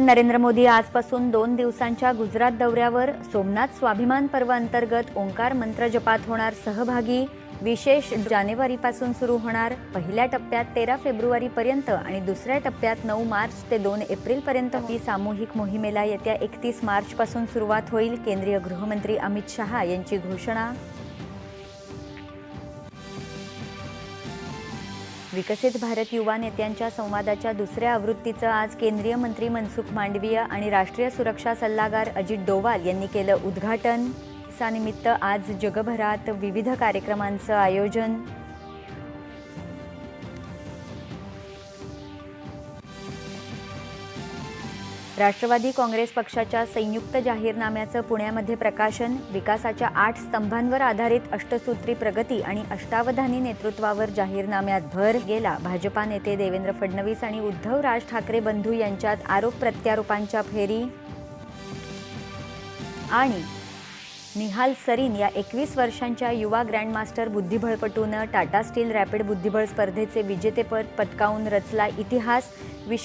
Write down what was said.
नरेंद्र मोदी आजपासून दोन दिवसांच्या गुजरात दौऱ्यावर सोमनाथ स्वाभिमान पर्व अंतर्गत ओंकार मंत्र जपात होणार. सहभागी विशेष जानेवारीपासून सुरू होणार. पहिल्या टप्प्यात तेरा फेब्रुवारीपर्यंत आणि दुसऱ्या टप्प्यात नऊ मार्च ते दोन एप्रिलपर्यंत ही सामूहिक मोहिमेला येत्या एकतीस मार्चपासून सुरुवात होईल. केंद्रीय गृहमंत्री अमित शहा यांची घोषणा. विकसित भारत युवा नेत्यांच्या संवादाच्या दुसऱ्या आवृत्तीचं आज केंद्रीय मंत्री मनसुख मांडवीय आणि राष्ट्रीय सुरक्षा सल्लागार अजित डोवाल यांनी केलं उद्घाटन. सानिमित्त आज जगभरात विविध कार्यक्रमांचं आयोजन. राष्ट्रवादी काँग्रेस पक्षाच्या संयुक्त जाहीरनाम्याचं पुण्यामध्ये प्रकाशन विकासाच्या आठ स्तंभांवर आधारित अष्टसूत्री प्रगती आणि अष्टावधानी नेतृत्वावर जाहीरनाम्यात भर गेला. भाजपा नेते देवेंद्र फडणवीस आणि उद्धव राज ठाकरे बंधू यांच्यात आरोप प्रत्यारोपांच्या फेरी आणि निहाल सरीन या एकवीस वर्षांच्या युवा ग्रँडमास्टर बुद्धिबळपटूनं टाटा स्टील रॅपिड बुद्धिबळ स्पर्धेचे विजेतेपद पटकावून रचला इतिहास. विश्व